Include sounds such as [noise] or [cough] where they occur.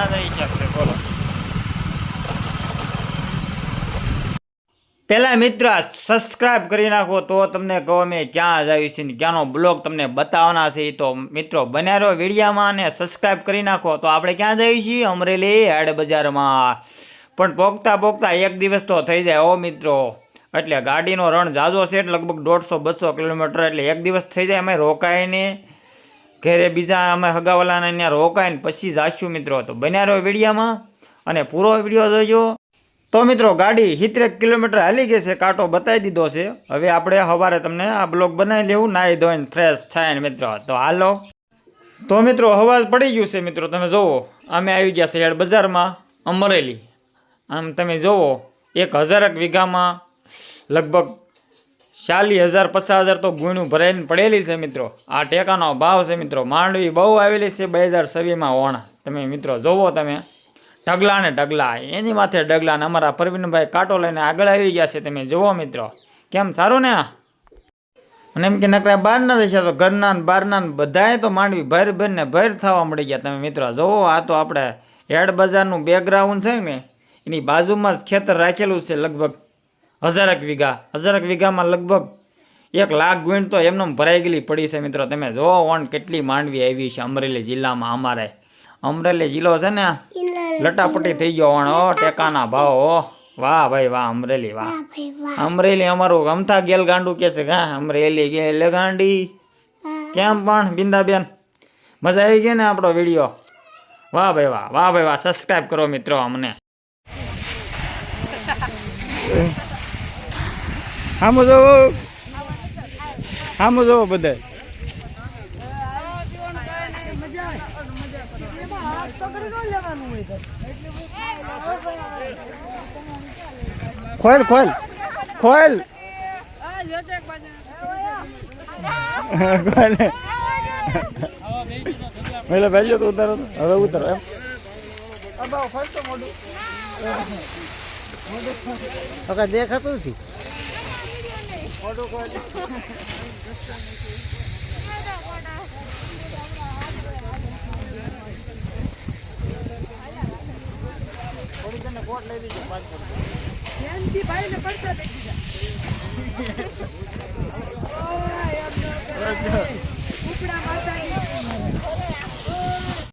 ક્યાં જઈ શકશે બોલો પહેલા મિત્ર સબસ્ક્રાઇબ કરી નાખો તો તમને કહો મેં ક્યાં જાવી છે ને ક્યાંનો બ્લોગ તમને બતાવવાના છે ઈ તો મિત્રો બન્યા રહો વિડીયામાં અને સબસ્ક્રાઇબ કરી નાખો તો આપણે ક્યાં જઈએ છીએ? અમરેલી હેડ બજારમાં. પણ પોગતા પોગતા એક દિવસ તો થઈ જાય ઓ મિત્રો. એટલે ગાડીનો રણ જાજો છે એટલે લગભગ દોઢસો બસો કિલોમીટર એટલે એક દિવસ થઈ જાય, અમે રોકાય ને ઘરે બીજા અમે હગાવાલાને ત્યાં રોકાય ને પછી જાશું મિત્રો. તો બન્યા રહ્યો વિડીયામાં અને પૂરો વીડિયો જોજો. તો મિત્રો, ગાડી સિત્તેર કિલોમીટર હાલી ગઈ છે, કાંટો બતાવી દીધો છે. હવે આપણે સવારે તમને આ બ્લોક બનાવી લેવું, નાહી ધોઈને ફ્રેશ થાય ને મિત્રો. તો હાલો. તો મિત્રો હવા પડી ગયું છે મિત્રો, તમે જુઓ અમે આવી ગયા હેડ બજારમાં અમરેલી. આમ તમે જુઓ એક હજારક વીઘામાં લગભગ ચાલીસ હજાર, પચાસ હજાર તો ગુણું ભરાઈને પડેલી છે મિત્રો. આ ટેકાનો ભાવ છે મિત્રો. માંડવી બહુ આવેલી છે બે હજાર છવ્વીસમાં ઓણા. તમે મિત્રો જોવો તમે. ઢગલા ને ઢગલા. એની માથે ઢગલા ને અમારા પ્રવીણભાઈ કાંટો લઈને આગળ આવી ગયા છે. તમે જુઓ મિત્રો. કેમ સારું ને અને એમ કે નકરા બહારના જશે તો ઘરના ને બહારના ને બધાએ તો માંડવી ભર ભરને ભર થવા મળી ગયા. તમે મિત્રો જોવો, આ તો આપણે હેડ બજારનું બેકગ્રાઉન્ડ છે ને. એની બાજુમાં જ ખેતર રાખેલું છે લગભગ હજારક વીઘા. હજારક વીઘામાં લગભગ એક લાખ ગુણ તો એમને ભરાઈ ગયેલી પડી છે મિત્રો. તમે જોવો ઓન કેટલી માંડવી આવી છે અમરેલી જિલ્લામાં અમારે. અમરેલી જિલ્લો છે ને લટાપટી થઈ ગયો ઓણ. ઓ ટેકાના ભાવ. ઓ વાહ ભાઈ વાહ અમરેલી વાહ. અમરેલી અમારું અમથા ગેલ ગાંડું કે છે હા અમરેલી ગેલ ગાંડી. કેમ પણ બિંદાબેન? મજા આવી ગઈ ને આપણો વીડિયો? વાહ ભાઈ વાહ વાહ ભાઈ વાહ. સબસ્ક્રાઇબ કરો મિત્રો અમને. [laughs] હામો જો હામો જો બધા ખોલ ખોલ ખોલ. એટલે પહેલો તો ઉતારો હવે ઉતારો એમ. દેખાતું નથી. ફોટો કોઈ થોડી તને કોટ લઈ દીધી પાંચ ફોટો ધ્યાનથી પડતા લઈ દીધા